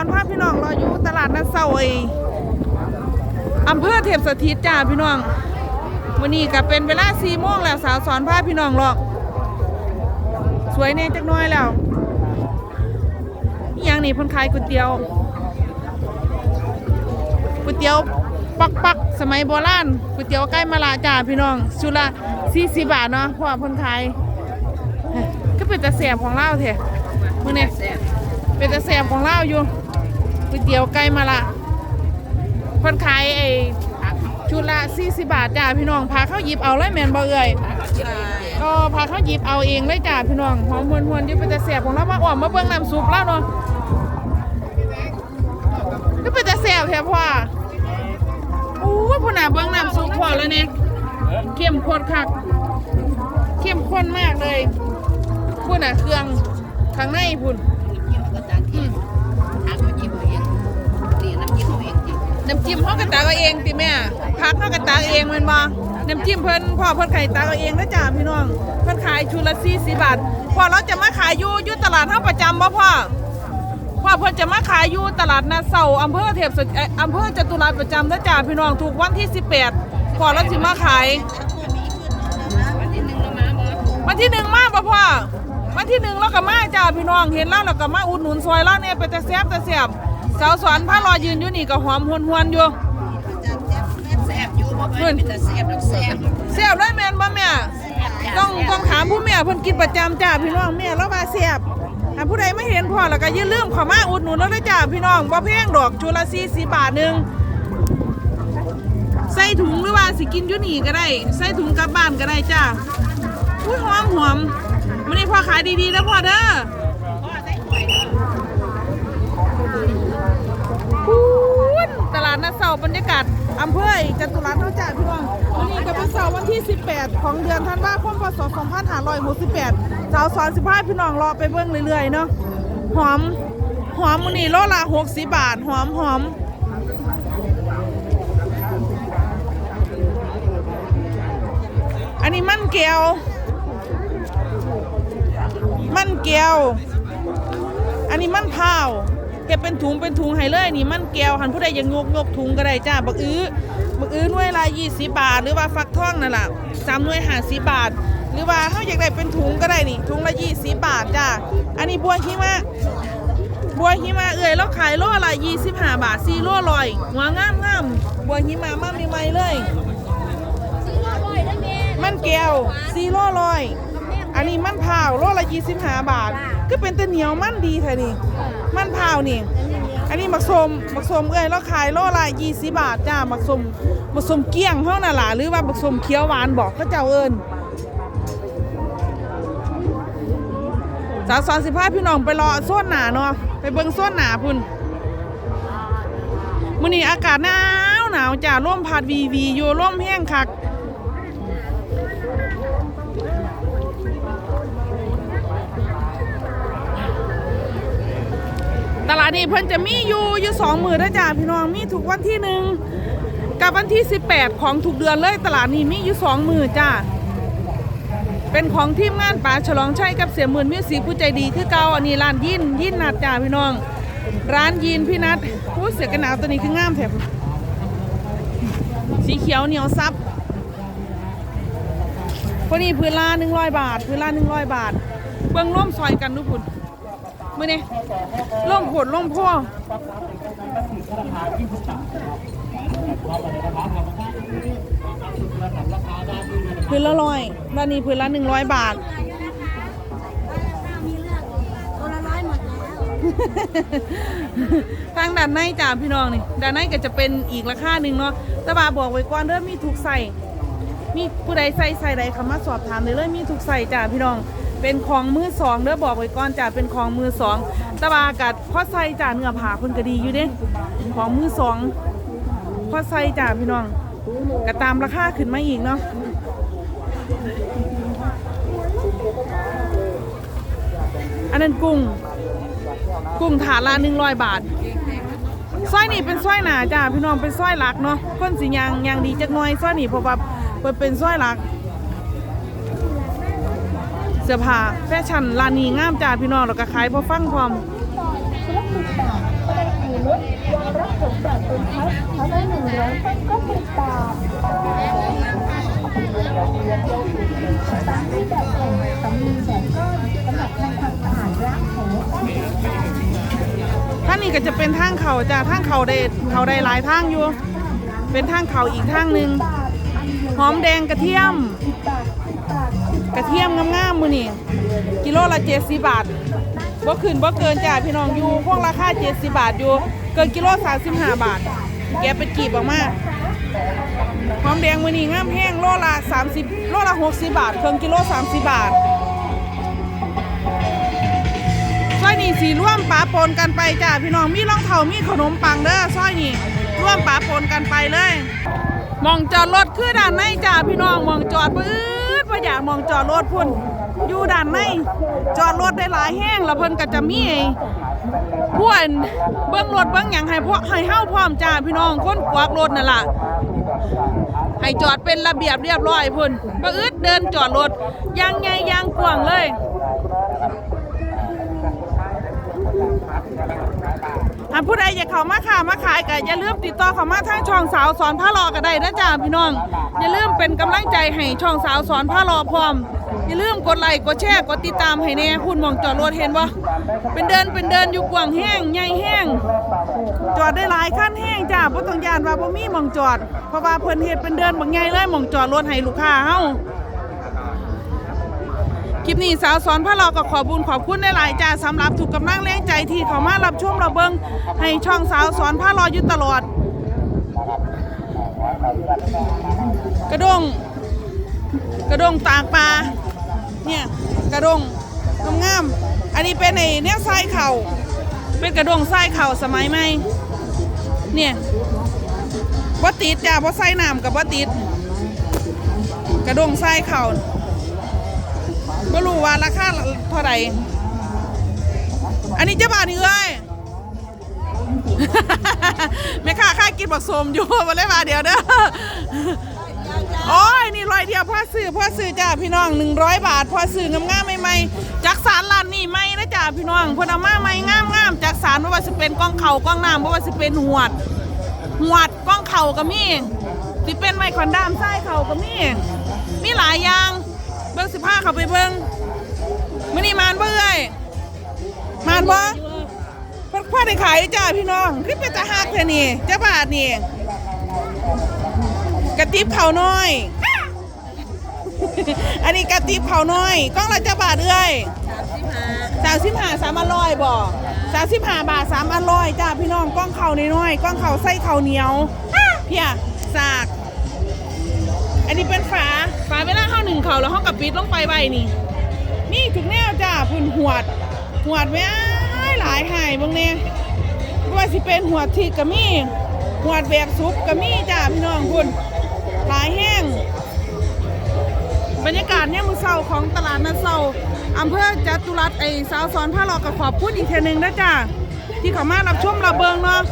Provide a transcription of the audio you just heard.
อนพาพี่น้องรออยู่ตลาดนัดเซาไออำเภอเทพสถิตจ้าพี่น้องวันนี้ก็เป็นเวลาสี่โมงแล้วสาวสอนพาพี่น้องหรอก สวยแน่จักน้อยแล้วอหย่างนี้เพ่นขายก๋วยเตี๋ยวก๋วยเตี๋ยวปักปักสมัยโบราณก๋วยเตี๋ยวใกล้มะละจ้าพี่น้องชุละสี่สิบบาทเนาะเพราะว่าเพ่นขายก็เป็นตะเสียบของเล่าเถอะมึงเนี่ยเป็นตะเสียบของเล่าอยู่ ก๋วยเตี๋ยวใกล้มะละเพ่นขายไอ้ชุดละสี่สิบบาทจ้าพี่น้องพาเข้าหยิบเอาเลยแมนบ่เอ่ยก็พาเขาหยิบเอาเองเลยจ้าพี่น้องหอมหวนหวนๆอยู่เป็นแต่แสบของเรามาอ่อมมาเบิ่งน้ำซุปแล้วเนาะก็เป็นแต่แสบแท้พ่อโอ้ยพ่อหน้าเบิ่งน้ำซุปพ่อแล้วเนี่ยเข้มข้นคักเข้มข้นมากเลยพุ่นน่ะเครื่องข้างในพุ่น น้ำจิ้มเขากระตากเอาเองติแม่พักเขากระตากเองแมันบ่น้ำจิ้มเพิ่นพ่อเพิ่นไข่ตากเอาเองนะจ้าพี่น้องเพิ่นขายชุดละ40บาทพ่อเราจะมาขายอยู่อยู่ตลาดเฮาประจำบ่พ่อพ่อเพิ่นจะมาขายอยู่ตลาดนาเซาอำเภอเทพสเอ่ออำเภอจตุรัสประจำนะจ้าพี่น้องถูกวันที่ 18พ่อเราสิมาขายวันที่หนึ่งมาบ่พ่อวันที่หนึ่งเราก็มาจ้าพี่น้องเห็นแล้วเราก็มาอุดหนุนซอยแล้วเนี่ยไปแต่แซ่บแต่แซ่บ สาวสอนผ้ารอยืนอยู่นี่ก็หอมหวนหวนๆอยู่แซ่บเลยแม่นบ่แม่ต้องต้องถามผู้แม่เพิ่นกินประจำจ้าพี่น้องแม่แล้วว่าแซ่บถ้าผู้ใดไม่เห็นพ่อแล้วก็อย่าลืมเข้ามาอุดหนุนแล้วนะจ้าพี่น้องบ่แพงดอกชุดละ40บาทหนึงใส่ถุงหรือว่าสิกินอยู่นี่ก็ได้ ใส่ถุงกลับบ้านก็ได้จ้าอุ้ยหอมหอมมันนี่พ่อขายดีๆแล้วพ่อเด้อ พูนตลาดนัดเสาบรรยากาศอำเภอจตุรัสเท่าจ่าพี่น้องวันนี้ก็เป็นเสาร์วันที่ 18 ของเดือนธันวาคมพศ2568สาวสอน15พี่น้องรอไปเบิ่งเรื่อยๆเนาะหอมหอมมันนี่โลละ60บาทหอมหอมอันนี้มันเกลียว มันเกียว อันนี้มันพร้า ก็บเป็นถุงเป็นถุงให้เลยนี่มันเกียวหันผู้ใดยังยกยกถุงก็ได้จ้าบักอื้อบักอื้อหน่วยละยี่สิบบาท หรือว่าฟักทองนั่นแหละสามหน่วยห้าสิบบาท หรือว่าเขาอยากได้เป็นถุงก็ได้นี่ถุงละยี่สิบบาทจ้าอันนี้บัวหิมะบัวหิมะเอ่ยแล้วขายโลละยี่สิบห้าบาทสี่โลลอยหัวงามงามบัวหิมะมาใหม่เลยมันเกียวสี่โลลอย อันนี้มันเผาวโลละยี่สิบห้าบาท ก็เป็นตะเหนียวมันดีแท้นี่ มันเผาวนี่ อันนี้มักสมมักสมเอ้ยเราขายโลละยี่สิบบาทจ้ามักสมมักสมเกี้ยงเท่านั่นล่ะหรือว่ามักสมเขียวหวานบอกก็เจ้าเอิญสาวสอนสิบห้าพี่น้องไปรอส้วนหนาเนาะไปเบิ่งส้วนหนาพุ่นมื้อนี้อากาศหนาวหนาวจ้าร่มพัดวีวีอยู่ร่มแห้งคัก ตลาดนี้เพิ่นจะมีอยู่อยู่สองมือนะจ้าพี่น้องมีทุกวันที่หนึ่งกับวันที่ 18 ของทุกเดือนเลยตลาดนี้มีอยู่สองมือจ้าเป็นของทีมงานป่าฉลองชัยกับเสียหมื่นมิวสิกผู้ใจดีคือเก่าอันนี้ร้านยินยินนัดจ้าพี่น้อง ร้านยินพี่นัดผู้เสือกันหนาวตัวนี้คืองามแถบสีเขียวเหนียวซับพอนี้พื้นละหนึ่งร้อยบาท พื้นละหนึ่งร้อยบาท เบิ่งร่วมซอยกันทุกคน มื่อนี้ล่มผดล่มพ่อพื้นละร้อยด้านนี้พื้นละหนึ่งร้อยบาทตัวละร้อยหมดแล้วทางด้านในจ้าพี่น้องนี่ด้านในก็จะเป็นอีกราคาหนึ่งเนาะแต่ว่าบอกไว้ก่อนเด้อมีถูกใส่มีผู้ใดใส่ใส่ใดคำมาสอบถามได้เลยมีถูกใส่จ้าพี่น้อง เป็นของมือสองเด้อบอกไว้ก่อนจ้าเป็นของมือสองต่ว่ากัดพอใส่จ้าเนื้อผาเพิ่นก็ดีอยู่เด้ของมือสองพอใส่จ้าพี่น้องก็ตามราคาขึ้นมาอีกเนาะอันนั้นกุ้ง กุ้งถาดละหนึ่งร้อยบาทสร้อยนี่เป็นสร้อยหนาจ้าพี่น้องเป็นสร้อยหลักเนาะก้นสียางยางดีจักน่อยสร้อยนี่เพราะว่าเป็นสร้อยหลัก เสื้อผ้าแฟชั่นร้านนี้งามจ้าพี่น้องแล้วก็ขายพอฟังพร้อมท่านนี้ก็จะเป็นทางเขาจ้ะทางเขาได้เขาได้หลายทางอยู่ เป็นทางเขาอีกทางหนึ่งหอมแดงกระเทียม กระเทียมงามๆมือนี่กิโลละเจ็ดสิบบาทบ่ขึ้นบ่เกินจ้ะพี่น้องอยู่พวกราคาเจ็ดสิบบาทอยู่ เกินกิโลสามสิบห้าบาท แกเป็นกีบออกมาหอมแดงมือนี่งามแห้งโลละสามสิบโลละหกสิบบาทเครื่องกิโลสามสิบบาทซอยนี่สีร่วมปะปนกันไปจ้าพี่น้องมีรองเท้ามีขนมปังเด้อซอยนี่ร่วมปะปนกันไปเลยมองจอดรถคือด้านในจ้าพี่น้องมองจอดปื๊ดว่าอ มองจอดรถพุ่นอยู่ด้านในจอดรถได้หลายแห้งแล้วเพิ่นก็จะมีพวนเบิ้งรถเบิ้งหยังให้พวกให้เฮาพร้อมจ้าพี่น้องคนกวักรถนั่นล่ะให้จอดเป็นระเบียบเรียบร้อยพุ่นบ่อึดเดินจอดรถยางไงยางกว้างเลย หากผู้ใดอยากเข้ามาค้ามาขายก็อย่าลืมติดต่อเข้ามาทางช่องสาวสอนผ้าหลอก็ได้นะจ๊ะพี่น้อง อย่าลืมเป็นกำลังใจให้ช่องสาวสอนผ้าหลอพร้อม อย่าลืมกดไลค์กดแชร์กดติดตามให้แน่คุณหมองจอดรถเห็นบ่เป็นเดินเป็นเดินอยู่กว้างแห้งใหญ่แห้งจอดได้หลายคันแห้งจ้าบ่ต้องย่านว่าบ่มีหมองจอดเพราะว่าเพิ่นเฮ็ดเป็นเดินบักใหญ่เลยหมองจอดรถให้ลูกค้าเฮา ลิปนี้สาวสอนพระเราก็ขอบุญขอบคุณในหลายจ้าสำหรับถูกกำลังแรงใจที่เขามารับชมเราเบิงให้ช่องสาวสอนพระรออยู่ตลอด กระดงกระดงตากปลาเนี่ยกระดงงามๆอันนี้เป็นไอ้เนี่ยทรายเข่าเป็นกระดงทรายเข่าสมัยใหม่เนี่ยว่ติดจ้าว่าใส่น้ำกับว่ติด กระดงทรายเข่า ก็รู้ว่าราคาเท่าไหร่อันนี้เจ้าบาวนี่เอ้ยแม่ค้าค่ากินบักสมอยู่มาเลยมาเดี๋ยวเด้อโอ้ยนี่ร้อยเดียวพ่อซื้อพ่อซื้อจ้าพี่น้องหนึ่งร้อยบาทพ่อซื้องามๆใหม่ๆจากสารร้านนี่ไม่นะจ้าพี่น้องพนามาใหม่งามๆจากสารไม่ว่าจะเป็นกล้องเข่ากล้องน้ำไม่ว่าจะเป็นหวด หวดกล้องเข่าก็มีที่เป็นไม้ขวัญดามไส้เข่าก็มีมีหลายอย่าง เบิ้งสิบห้าเขาไปเบิ้งมื่อนี้มานเบื่อยมานบ่พ่อพ่อได้ขายอยู่จ้าพี่น้องคือเป็นตาหักแท่นี่เจ้าบาทนี่กระติบเขาน้อย อันนี้กระติบเขาน้อยกล้องละเจ้าบาทเอ้ยสามสิบห้าสามอร่อยบ่สามสิบห้าบาทสามอร่อยจ้าพี่น้องกล้องเขาน้อยๆกล้องเขาไส้เขาเหนียวเพียสาก อันนี้เป็นฝา ฝาเวลาเข้าหนึ่งเขาแล้วเขากับปิดลงไปไว้นี่ นี่ถึงแนวจ้าพุ่นหวด หวดไว้หลายหายบางเนี่ยว่าสิเป็นหวดที่กะมีหวดแบบซุปกะมีจ้าพี่น้องพุ่นหลายแห้ง บรรยากาศเนี่ยมือเศร้าของตลาดนัดเศร้าอำเภอจตุรัสไอ้สาวสอนผ้าหลอกกับขอบพูดอีกเทนึงนะจ้าที่เขามารับชมรับเบิงเนาะ